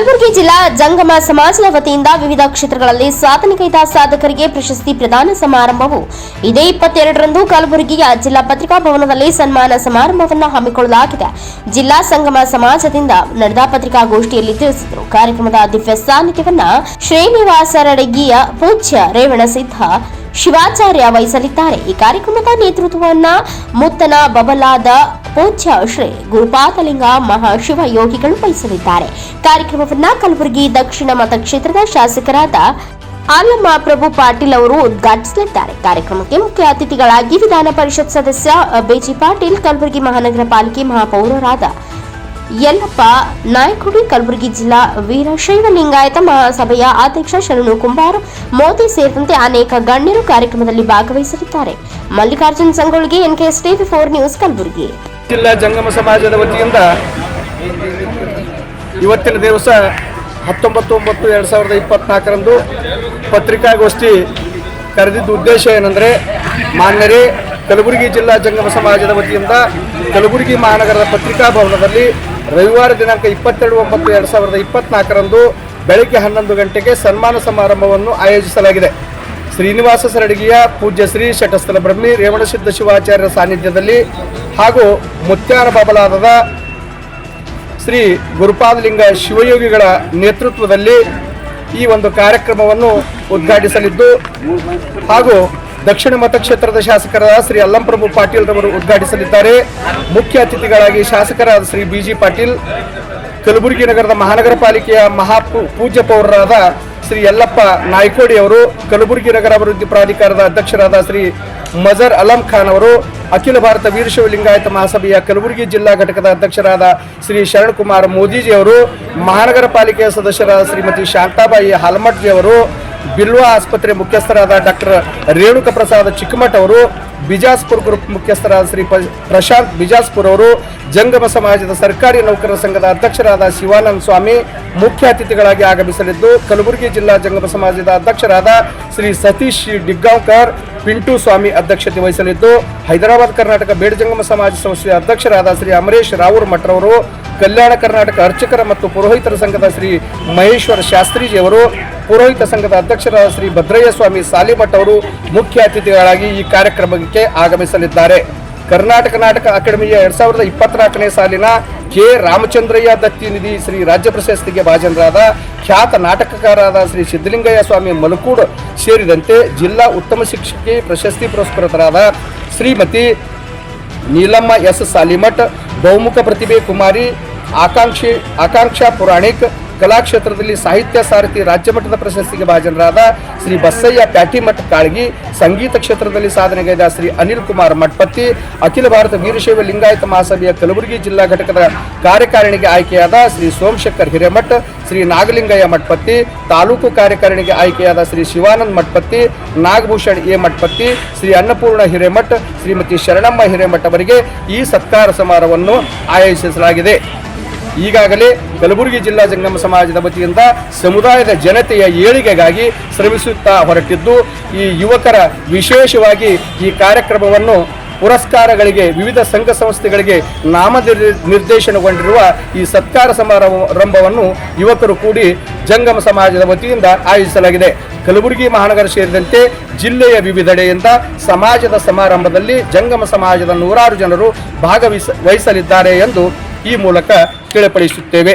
ಕಲಬುರಗಿ ಜಿಲ್ಲಾ ಜಂಗಮ ಸಮಾಜದ ವತಿಯಿಂದ ವಿವಿಧ ಕ್ಷೇತ್ರಗಳಲ್ಲಿ ಸಾಧನೆಗೈದ ಸಾಧಕರಿಗೆ ಪ್ರಶಸ್ತಿ ಪ್ರದಾನ ಸಮಾರಂಭವು. ಇದೇ ಇಪ್ಪತ್ತೆರಡರಂದು ಕಲಬುರಗಿಯ ಜಿಲ್ಲಾ ಪತ್ರಿಕಾ ಭವನದಲ್ಲಿ ಸನ್ಮಾನ ಸಮಾರಂಭವನ್ನು ಹಮ್ಮಿಕೊಳ್ಳಲಾಗಿದೆ. ಜಿಲ್ಲಾ ಸಂಗಮ ಸಮಾಜದಿಂದ ನಡೆದ ಪತ್ರಿಕಾಗೋಷ್ಠಿಯಲ್ಲಿ ತಿಳಿಸಿದರು. ಕಾರ್ಯಕ್ರಮದ ದಿವ್ಯ ಶ್ರೀನಿವಾಸ ರಡಗಿಯ ಪೂಜ್ಯ ರೇವಣಸಿದ್ಧ ಶಿವಾಚಾರ್ಯ ವಹಿಸಲಿದ್ದಾರೆ. ಈ ಕಾರ್ಯಕ್ರಮದ ನೇತೃತ್ವವನ್ನ ಮುತ್ತನ ಬಬಲಾದ ಪೂಜ್ಯ ಶ್ರೀ ಗುರುಪಾದಲಿಂಗ ಮಹಾಶಿವ ಯೋಗಿಗಳು ವಹಿಸಲಿದ್ದಾರೆ ಕಾರ್ಯಕ್ರಮವನ್ನ ಕಲಬುರಗಿ ದಕ್ಷಿಣ ಮತಕ್ಷೇತ್ರದ ಶಾಸಕರಾದ ಆಲಮ್ಮ ಪ್ರಭು ಪಾಟೀಲ್ ಅವರು ಉದ್ಘಾಟಿಸಲಿದ್ದಾರೆ. ಕಾರ್ಯಕ್ರಮಕ್ಕೆ ಮುಖ್ಯ ಅತಿಥಿಗಳಾಗಿ ವಿಧಾನ ಪರಿಷತ್ ಸದಸ್ಯ ಬೇಜಿ ಪಾಟೀಲ್, ಕಲಬುರಗಿ ಮಹಾನಗರ ಪಾಲಿಕೆ ಮಹಾಪೌರರಾದ ಯಲ್ಲಪ್ಪ ನಾಯಕುಡಿ, ಕಲಬುರಗಿ ಜಿಲ್ಲಾ ವೀರಶೈವ ಲಿಂಗಾಯತ ಮಹಾಸಭೆಯ ಅಧ್ಯಕ್ಷ ಶರಣು ಕುಂಬಾರ್ ಮೋದಿ ಸೇರಿದಂತೆ ಅನೇಕ ಗಣ್ಯರು ಕಾರ್ಯಕ್ರಮದಲ್ಲಿ ಭಾಗವಹಿಸಲಿದ್ದಾರೆ. Mallikarjun N N K S TV four news Kalaburagi. ಜಿಲ್ಲಾ ಜಂಗಮ ಸಮಾಜದ ವತಿಯಿಂದ ಇವತ್ತಿನ ದಿವಸ ಹತ್ತೊಂಬತ್ತು ಒಂಬತ್ತು ಎರಡು ಸಾವಿರದ ಇಪ್ಪತ್ನಾಲ್ಕರಂದು ಪತ್ರಿಕಾಗೋಷ್ಠಿ ಕರೆದಿದ್ದ ಉದ್ದೇಶ ಏನಂದರೆ, ಮಾನ್ಯರೇ, ಕಲಬುರಗಿ ಜಿಲ್ಲಾ ಜಂಗಮ ಸಮಾಜದ ವತಿಯಿಂದ ಕಲಬುರಗಿ ಮಹಾನಗರದ ಪತ್ರಿಕಾ ಭವನದಲ್ಲಿ ರವಿವಾರ ದಿನಾಂಕ ಇಪ್ಪತ್ತೆರಡು ಒಂಬತ್ತು ಎರಡು ಸಾವಿರದ ಇಪ್ಪತ್ನಾಲ್ಕರಂದು ಬೆಳಗ್ಗೆ ಹನ್ನೊಂದು ಗಂಟೆಗೆ ಸನ್ಮಾನ ಸಮಾರಂಭವನ್ನು ಆಯೋಜಿಸಲಾಗಿದೆ. ಶ್ರೀನಿವಾಸ ಸರಡಗಿಯ ಪೂಜ್ಯ ಶ್ರೀ ಶಟಸ್ಥಲ ಬ್ರಹ್ಮಿ ರೇವಣಸಿದ್ಧ ಶಿವಾಚಾರ್ಯರ ಸಾನ್ನಿಧ್ಯದಲ್ಲಿ ಹಾಗೂ ಮುತ್ಯಾರ ಬಾಬಲಾದದ ಶ್ರೀ ಗುರುಪಾದಲಿಂಗ ಶಿವಯೋಗಿಗಳ ನೇತೃತ್ವದಲ್ಲಿ ಈ ಒಂದು ಕಾರ್ಯಕ್ರಮವನ್ನು ಉದ್ಘಾಟಿಸಲಿದ್ದು ಹಾಗೂ ದಕ್ಷಿಣ ಮತಕ್ಷೇತ್ರದ ಶಾಸಕರಾದ ಶ್ರೀ ಅಲ್ಲಂಪ್ರಭು ಪಾಟೀಲ್ ರವರು ಉದ್ಘಾಟಿಸಲಿದ್ದಾರೆ. ಮುಖ್ಯ ಅತಿಥಿಗಳಾಗಿ ಶಾಸಕರಾದ ಶ್ರೀ ಬಿ ಜಿ ಪಾಟೀಲ್ ಕಲಬುರಗಿ ನಗರದ ಮಹಾನಗರ ಪಾಲಿಕೆಯ ಮಹಾ ಪೂಜ್ಯ ಪೌರರಾದ ಶ್ರೀ ಯಲ್ಲಪ್ಪ ನಾಯ್ಕೋಡಿ ಅವರು, ಕಲಬುರಗಿ ನಗರ ಅಭಿವೃದ್ಧಿ ಪ್ರಾಧಿಕಾರದ ಅಧ್ಯಕ್ಷರಾದ ಶ್ರೀ ಮಜರ್ ಅಲಂ ಖಾನ್ ಅವರು, ಅಖಿಲ ಭಾರತ ವೀರಶೈವ ಲಿಂಗಾಯತ ಮಹಾಸಭೆಯ ಕಲಬುರಗಿ ಜಿಲ್ಲಾ ಘಟಕದ ಅಧ್ಯಕ್ಷರಾದ ಶ್ರೀ ಶರಣ್ ಕುಮಾರ್ ಮೋದಿಜಿ ಅವರು ಮಹಾನಗರ ಪಾಲಿಕೆಯ ಸದಸ್ಯರಾದ ಶ್ರೀಮತಿ ಶಾಂತಾಬಾಯಿ ಹಾಲಮಟ್ಜಿ ಅವರು, ಬಿಲ್ವಾ ಆಸ್ಪತ್ರೆ ಮುಖ್ಯಸ್ಥರಾದ ಡಾಕ್ಟರ್ ರೇಣುಕ ಪ್ರಸಾದ್ ಚಿಕ್ಕಮಠ ಅವರು ಬಿಜಾಸ್ಪುರ್ ಗ್ರೂಪ್ ಮುಖ್ಯಸ್ಥರಾದ ಶ್ರೀ ಪ್ರಶಾಂತ್ ಬಿಜಾಸ್ಪುರ್ ಅವರು ಜಂಗಮ ಸಮಾಜದ ಸರ್ಕಾರಿ ನೌಕರರ ಸಂಘದ ಅಧ್ಯಕ್ಷರಾದ ಶಿವಾನಂದ ಸ್ವಾಮಿ ಮುಖ್ಯ ಅತಿಥಿಗಳಾಗಿ ಆಗಮಿಸಲಿದ್ದು, ಕಲಬುರಗಿ ಜಿಲ್ಲಾ ಜಂಗಮ ಸಮಾಜದ ಅಧ್ಯಕ್ಷರಾದ ಶ್ರೀ ಸತೀಶ್ ಡಿಗ್ಗಾಂವ್ಕರ್, ಪಿಂಟು ಸ್ವಾಮಿ ಅಧ್ಯಕ್ಷತೆ ವಹಿಸಲಿದ್ದು, ಹೈದರಾಬಾದ್ ಕರ್ನಾಟಕ ಬೇಡ ಜಂಗಮ ಸಮಾಜ ಸಂಸ್ಥೆಯ ಅಧ್ಯಕ್ಷರಾದ ಶ್ರೀ ಅಮರೇಶ್ ರಾವೂರ್ ಮಠರವರು ಕಲ್ಯಾಣ ಕರ್ನಾಟಕ ಅರ್ಚಕರ ಮತ್ತು ಪುರೋಹಿತರ ಸಂಘದ ಶ್ರೀ ಮಹೇಶ್ವರ ಶಾಸ್ತ್ರೀಜಿಯವರು, ಪುರೋಹಿತ ಸಂಘದ ಅಧ್ಯಕ್ಷರಾದ ಶ್ರೀ ಭದ್ರಯ್ಯ ಸ್ವಾಮಿ ಸಾಲಿಮಠ್ ಅವರು ಮುಖ್ಯ ಅತಿಥಿಗಳಾಗಿ ಈ ಕಾರ್ಯಕ್ರಮಕ್ಕೆ ಆಗಮಿಸಲಿದ್ದಾರೆ. ಕರ್ನಾಟಕ ನಾಟಕ ಅಕಾಡೆಮಿಯ ಎರಡ್ ಸಾವಿರದ ಇಪ್ಪತ್ನಾಲ್ಕನೇ ಸಾಲಿನ ಕೆ. ರಾಮಚಂದ್ರಯ್ಯ ದತ್ತಿ ನಿಧಿ ಶ್ರೀ ರಾಜ್ಯ ಪ್ರಶಸ್ತಿಗೆ ಭಾಜನರಾದ ಖ್ಯಾತ ನಾಟಕಕಾರರಾದ ಶ್ರೀ ಸಿದ್ದಲಿಂಗಯ್ಯ ಸ್ವಾಮಿ ಮಲಕೂಡ್ ಸೇರಿದಂತೆ ಜಿಲ್ಲಾ ಉತ್ತಮ ಶಿಕ್ಷಕಿ, ಪ್ರಶಸ್ತಿ ಪುರಸ್ಕೃತರಾದ ಶ್ರೀಮತಿ ನೀಲಮ್ಮ ಎಸ್ ಸಾಲಿಮಠ್, ಬಹುಮುಖ ಪ್ರತಿಭೆ ಕುಮಾರಿ ಆಕಾಂಕ್ಷಿ ಆಕಾಂಕ್ಷಾ ಪುರಾಣಿಕ್ ಕಲಾಕ್ಷೇತ್ರದಲ್ಲಿ ಸಾಹಿತ್ಯ ಸಾರಥಿ ರಾಜ್ಯ ಮಟ್ಟದ ಪ್ರಶಸ್ತಿಗೆ ಭಾಜನರಾದ ಶ್ರೀ ಬಸಯ್ಯ ಪ್ಯಾಟಿಮಠ್ ಕಾಳಗಿ, ಸಂಗೀತ ಕ್ಷೇತ್ರದಲ್ಲಿ ಸಾಧನೆಗೈದ ಶ್ರೀ ಅನಿಲ್ ಕುಮಾರ್ ಮಠಪತಿ, ಅಖಿಲ ಭಾರತ ವೀರಶೈವ ಲಿಂಗಾಯತ ಮಹಾಸಭೆಯ ಕಲಬುರಗಿ ಜಿಲ್ಲಾ ಘಟಕದ ಕಾರ್ಯಕಾರಿಣಿಗೆ ಆಯ್ಕೆಯಾದ ಶ್ರೀ ಸೋಮಶೇಖರ್ ಹಿರೇಮಠ್, ಶ್ರೀ ನಾಗಲಿಂಗಯ್ಯ ಮಠಪತಿ, ತಾಲೂಕು ಕಾರ್ಯಕಾರಿಣಿಗೆ ಆಯ್ಕೆಯಾದ ಶ್ರೀ ಶಿವಾನಂದ್ ಮಠಪತಿ, ನಾಗಭೂಷಣ್ ಎ ಮಠಪತಿ, ಶ್ರೀ ಅನ್ನಪೂರ್ಣ ಹಿರೇಮಠ್, ಶ್ರೀಮತಿ ಶರಣಮ್ಮ ಹಿರೇಮಠ್ ಅವರಿಗೆ ಈ ಸತ್ಕಾರ ಸಮಾರಂಭವನ್ನು ಆಯೋಜಿಸಲಾಗಿದೆ. ಈಗಾಗಲೇ ಕಲಬುರಗಿ ಜಿಲ್ಲಾ ಜಂಗಮ ಸಮಾಜದ ವತಿಯಿಂದ ಸಮುದಾಯದ ಜನತೆಯ ಏಳಿಗೆಗಾಗಿ ಶ್ರಮಿಸುತ್ತಾ ಹೊರಟಿದ್ದು, ಈ ಯುವಕರ ವಿಶೇಷವಾಗಿ ಈ ಕಾರ್ಯಕ್ರಮವನ್ನು ಪುರಸ್ಕಾರಗಳಿಗೆ, ವಿವಿಧ ಸಂಘ ಸಂಸ್ಥೆಗಳಿಗೆ ನಾಮ ನಿರ್ದೇಶನಗೊಂಡಿರುವ ಈ ಸತ್ಕಾರ ಸಮಾರಂಭವನ್ನು ಯುವಕರು ಕೂಡಿ ಜಂಗಮ ಸಮಾಜದ ವತಿಯಿಂದ ಆಯೋಜಿಸಲಾಗಿದೆ. ಕಲಬುರಗಿ ಮಹಾನಗರ ಸೇರಿದಂತೆ ಜಿಲ್ಲೆಯ ವಿವಿಧೆಡೆಯಿಂದ ಸಮಾಜದ ಸಮಾರಂಭದಲ್ಲಿ ಜಂಗಮ ಸಮಾಜದ ನೂರಾರು ಜನರು ಭಾಗವಹಿಸ, ವಹಿಸಲಿದ್ದಾರೆ ಎಂದು ಈ ಮೂಲಕ ತಿಳಿಪಡಿಸುತ್ತೇವೆ